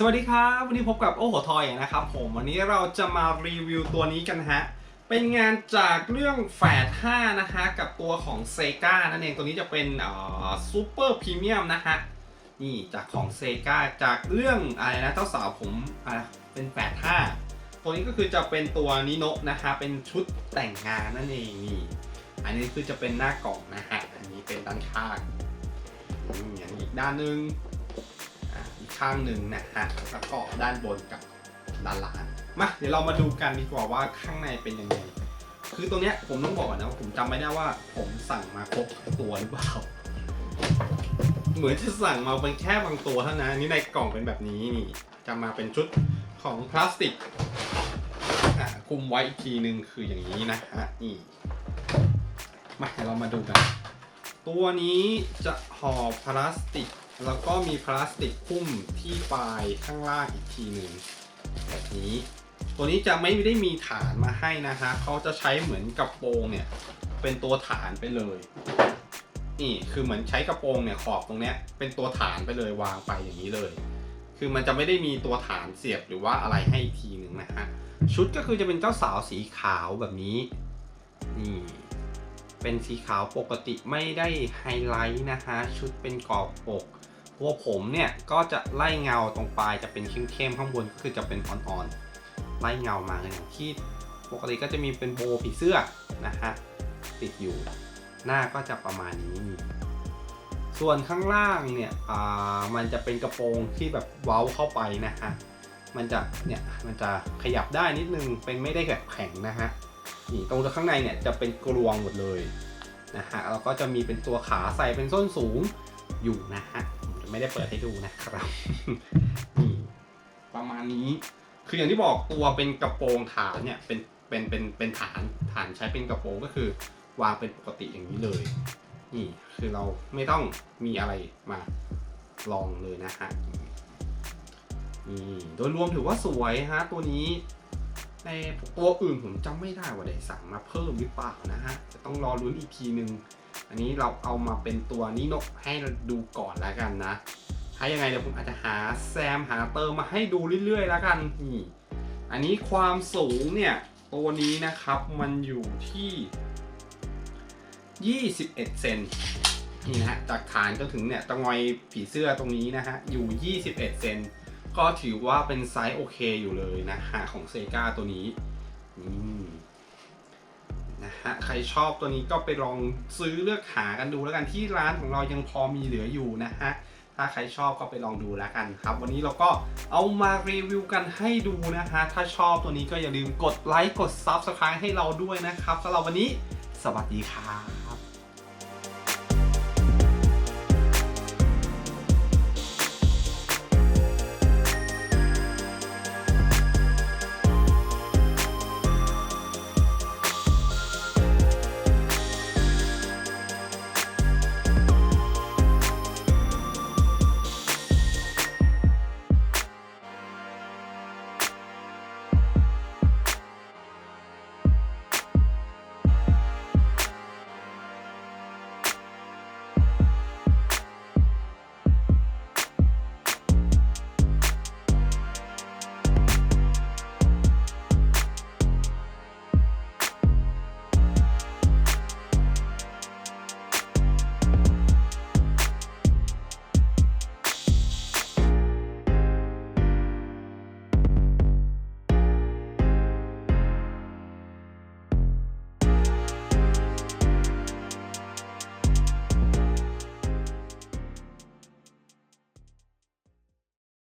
สวัสดีครับ วันนี้พบกับโอ้โหทอยนะครับผมวันนี้เราจะมารีวิวตัวนี้กันฮะ เป็นงานจากเรื่องแฝด5นะฮะ กับตัวของเซกานั่นเองตัวนี้จะเป็นซูเปอร์พรีเมียมนะฮะ นี่จากของเซกาจากเรื่องอะไรนะเจ้าสาวผมอะเป็นแฝด5ตัวนี้ก็คือจะเป็นตัวนิโนะนะฮะ เป็นชุดแต่งงานนั่นเองนี่อันนี้คือจะเป็นหน้ากล่องนะฮะอันนี้เป็นด้านข้างนี่อันนี้อีกด้านหนึ่ง ข้างหนึ่งนะฮะแล้วก็ด้านบนกับด้านล่างมาเดี๋ยวเรามาดูกันดีกว่าว่าข้างในเป็นยังไง คือตัวเนี้ยผมต้องบอกก่อนนะผมจำไม่ได้ว่าผมสั่งมาครบตัวหรือเปล่า เหมือนจะสั่งมาเป็นแค่บางตัวเท่านั้นนี่ในกล่องเป็นแบบนี้นี่จะมาเป็นชุดของพลาสติกคุมไว้อีกทีหนึ่งคืออย่างนี้นะฮะนี่มาเดี๋ยวเรามาดูกัน ตัวนี้จะห่อพลาสติก แล้วก็มีพลาสติกหุ้มที่ปลายข้างล่างอีกทีหนึ่งแบบนี้ ตัวนี้จะไม่ได้มีฐานมาให้นะฮะเขาจะใช้เหมือนกระโปรงเนี่ย เป็นตัวฐานไปเลย นี่คือเหมือนใช้กระโปรงเนี่ยขอบตรงเนี้ยเป็นตัวฐานไปเลยวางไปอย่างนี้เลย คือมันจะไม่ได้มีตัวฐานเสียบหรือว่าอะไรให้อีกทีหนึ่งนะฮะชุดก็คือจะเป็นเจ้าสาวสีขาวแบบนี้ นี่ เป็นสีขาวปกติไม่ได้ไฮไลท์นะฮะ ชุดเป็นกรอบอก ตัวผมเนี่ยก็จะไล่เงาตรงปลายจะเป็นเข้มๆข้างบนก็คือจะเป็นอ่อนๆไล่เงามาอย่างที่ปกติก็จะมีเป็นโบว์ผีเสื้อนะฮะติดอยู่ หน้าก็จะประมาณนี้ ส่วนข้างล่างเนี่ยอ่ามันจะเป็นกระโปรงที่แบบเว้าเข้าไปนะฮะมันจะเนี่ยมันจะขยับได้นิดนึงเป็นไม่ได้แบบแข็งนะฮะนี่ตรงข้างในเนี่ยจะเป็นกลวงหมดเลยนะฮะแล้วก็จะมีเป็นตัวขาใส่เป็นส้นสูงอยู่นะฮะ ไม่ได้เปิดให้ดูนะครับนี่ประมาณนี้คืออย่างที่บอกตัวเป็นกระโปรงฐานเนี่ยเป็นเป็นเป็นเป็นฐานฐานใช้เป็นกระโปรงก็คือ วางเป็นปกติอย่างนี้เลย นี่คือเราไม่ต้องมีอะไรมาลองเลยนะฮะนี่โดยรวมถือว่าสวยฮะตัวนี้ในตัวอื่นผมจำไม่ได้ว่าได้สั่งมาเพิ่มหรือเปล่านะฮะจะต้องรอลุ้นอีกทีหนึ่ง อันนี้เราเอามาเป็นตัวนิโนให้เราดูก่อนแล้วกันนะ ถ้ายังไงเดี๋ยวผมอาจจะหาแซมหาเติมมาให้ดูเรื่อยๆแล้วกันนี่อันนี้ความสูงเนี่ยตัวนี้นะครับมันอยู่ที่ 21 เซนนี่นะฮะจากฐานจนถึงเนี่ยตะงอยผีเสื้อตรงนี้นะฮะอยู่ 21 เซนก็ถือว่าเป็นไซส์โอเคอยู่เลยนะฮะของเซกาตัวนี้อืม นะฮะใครชอบตัวนี้ก็ไปลองซื้อเลือกหากันดูแล้วกันที่ร้านของเรายังพอมีเหลืออยู่นะฮะถ้าใครชอบก็ไปลองดูแล้วกันครับ วันนี้เราก็เอามารีวิวกันให้ดูนะฮะถ้าชอบตัวนี้ก็อย่าลืมกดไลค์กด Subscribe ให้เราด้วยนะครับสำหรับวันนี้ สวัสดีครับ